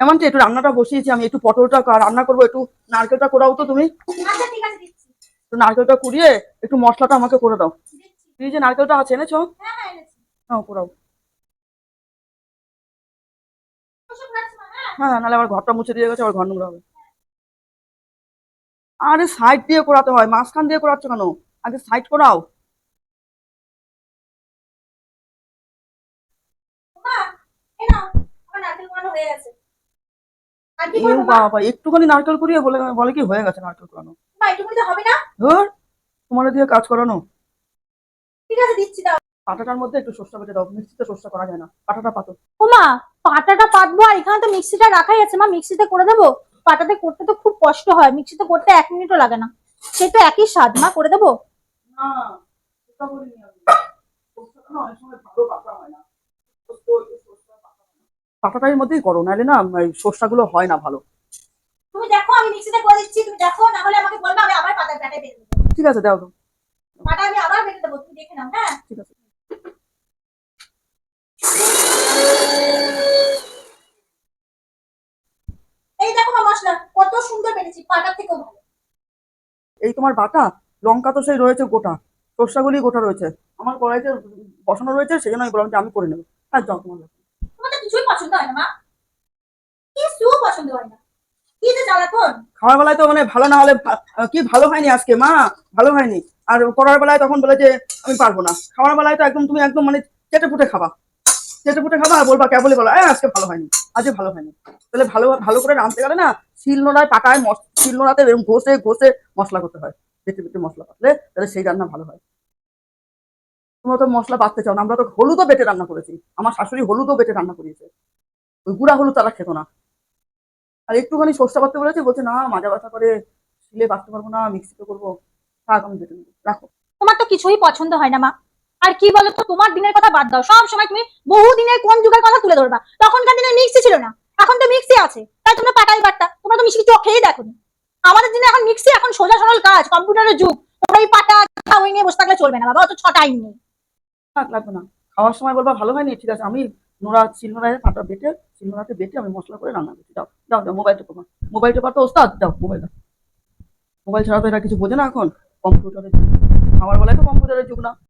এমন কি একটু রান্নাটা বসিয়েছি আমি একটু পটলটা রান্না করব একটু নারকেলটা করাও তো তুমি? আচ্ছা দিচ্ছি। একটু নারকেলটা কুড়িয়ে একটু মশলাটা আমাকে করে দাও। দিচ্ছি। ফ্রিজে নারকেলটা আছে এনেছো? হ্যাঁ হ্যাঁ হ্যাঁ কোরাও। না, হ্যাঁ? হ্যাঁ নাহলে আমার ঘরটা মুছে দিয়ে গেছে আবার ঘর নোংরা হবে। আরে সাইড দিয়ে করাতে হয় মাঝখান দিয়ে করাচ্ছ কেন? আগে সাইড করাও। হয়ে গেছে। এ বাবা একটুখানি নারকেল কুড়িয়ে বলে বলে কি হয়ে গেছে নারকেল মা তো হবে না। ধর তোমার দিয়ে কাজ করানো। ঠিক আছে দিচ্ছি দাও পাটাটার মধ্যে একটু সর্ষা বেটে দাও মিক্সিতে সর্ষা করা যায় না পাটাটা পাতো। ওমা পাটাটা পাতবো আর এখানে তো মিক্সিটা রাখাই আছে মা মিক্সিতে করে দেবো? পাটাতে করতে তো খুব কষ্ট হয় মিক্সিতে করতে এক মিনিটও লাগে না। সে তো একই স্বাদ মা করে দেবো? না সেটা বলিনি আমি। সর্ষাটা অনেক সময় ভালো পাতা হয় না পোস্ত একটু সর্ষা পাতা হয় না। পাটাটার মধ্যেই করো নাহলে না এই সর্ষাগুলো হয় না ভালো। তুমি দেখো আমি মিক্সিতে করে দিচ্ছি তুমি দেখো না হলে আমাকে বলবে আমি আবার পাতা বেটে দেবো। ঠিক আছে দাও তো পাটা আমি আবার বেটে দেবো তুমি দেখে নাও হ্যাঁ? ঠিক আছে। এই দেখো মা মশলা কত সুন্দর বেটেছি পাটার থেকেও ভালো। এই তোমার বাটা লঙ্কা তো সেই রয়েছে গোটা সর্ষাগুলি গোটা রয়েছে। আমার কড়াইতে বসানো রয়েছে সেই জন্য আমি বললাম যে আমি করে নেব। আর যাও তোমার তোমার কিছুই পছন্দ হয় না মা। পছন্দ হয় না? কি যে খাওয়ার বেলায় তো মানে ভালো না হলে কি ভালো হয়নি আজকে? মা ভালো হয়নি। আর করার বেলায় তখন বলে যে আমি পারব না। খাওয়ার বেলায় তো একদম তুমি একদম মানে চেটে পুটে খাবা। চেটে পুটে খাবা আর বলবা কেবলই বলো "এই, আজকে ভালো হয়নি আজকে ভালো হয়নি। তাহলে ভালো ভালো করে রাঁধতে গেলে না শিলনোড়ায় পাকায় মশ- শিলনোড়াতে এরকম ঘষে ঘষে মশলা করতে হয় বেটে বেটে মশলা পাতলে তাহলে সেই রান্না ভালো হয়। তোমরা তো মশলা বাড়তে চাও না, আমরা তো হলুদও বেটে রান্না করেছি। আমার শাশুড়ি হলুদও বেটে রান্না করিয়েছে। ওই গুঁড়া হলুদ তারা খেত না। আর একটুখানি সস্তা বাটতে বলেছে, বলছে, না, মাজা ব্যথা করে শিলে বাটতে পারব না, মিক্সিতে করব। থাক, আমি বেটে নেব। রাখো। তোমার তো কিছুই পছন্দ হয় না, মা। আর কি বলতো, তোমার দিনের কথা বাদ দাও। সব সময় তুমি বহু দিনের কোন যুগের কথা তুলে ধরবা। তখনকার দিনে মিক্সি ছিল না। এখন তো মিক্সি আছে। তাই তোমরা পাটাই বাট্টা, তোমরা তো মিক্সি চোখেই দেখো আমাদের দিনে এখন মিক্সি এখন সোজা সরল কাজ, কম্পিউটারের যুগ। তোমরা এই পাটা, ওই নিয়ে বসে থাকলে চলবে না, বাবা, অত ছ টাইম নেই। লাগবে না। খাওয়ার সময় বলবা, ভালো হয়নি? ঠিক আছে, আমি নোড়া শিলনোড়ায় ফাটা বেটে শিলনোড়াতে বেটে আমি মশলা করে রান্না করছি। দাও দাও দাও মোবাইলটা মোবাইল মোবাইলটা পাতো ওস্তাদ? দাও মোবাইলটা মোবাইল ছাড়া তো এটা কিছু বোঝে না এখন। কম্পিউটারের যুগ। খাওয়ার বেলায় তো কম্পিউটারের যুগ না।